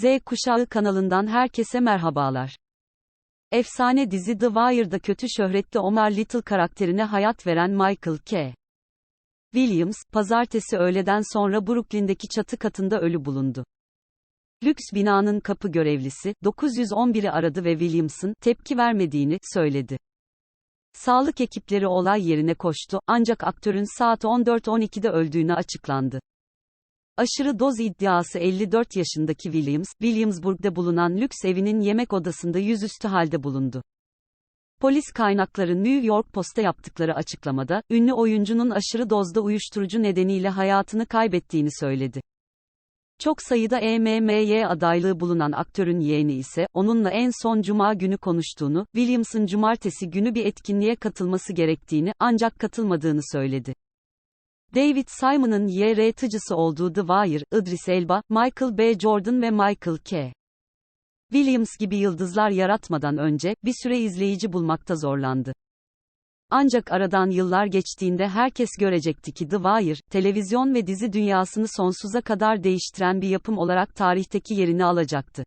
Z Kuşağı kanalından herkese merhabalar. Efsane dizi The Wire'da kötü şöhretli Omar Little karakterine hayat veren Michael K. Williams, pazartesi öğleden sonra Brooklyn'deki çatı katında ölü bulundu. Lüks binanın kapı görevlisi, 911'i aradı ve Williams'ın tepki vermediğini söyledi. Sağlık ekipleri olay yerine koştu, ancak aktörün saat 14.12'de öldüğünü açıklandı. Aşırı doz iddiası 54 yaşındaki Williams, Williamsburg'da bulunan lüks evinin yemek odasında yüzüstü halde bulundu. Polis kaynakları New York Post'a yaptıkları açıklamada, ünlü oyuncunun aşırı dozda uyuşturucu nedeniyle hayatını kaybettiğini söyledi. Çok sayıda EMMY adaylığı bulunan aktörün yeğeni ise, onunla en son cuma günü konuştuğunu, Williams'ın cumartesi günü bir etkinliğe katılması gerektiğini, ancak katılmadığını söyledi. David Simon'ın yaratıcısı olduğu The Wire, Idris Elba, Michael B. Jordan ve Michael K. Williams gibi yıldızlar yaratmadan önce, bir süre izleyici bulmakta zorlandı. Ancak aradan yıllar geçtiğinde herkes görecekti ki The Wire, televizyon ve dizi dünyasını sonsuza kadar değiştiren bir yapım olarak tarihteki yerini alacaktı.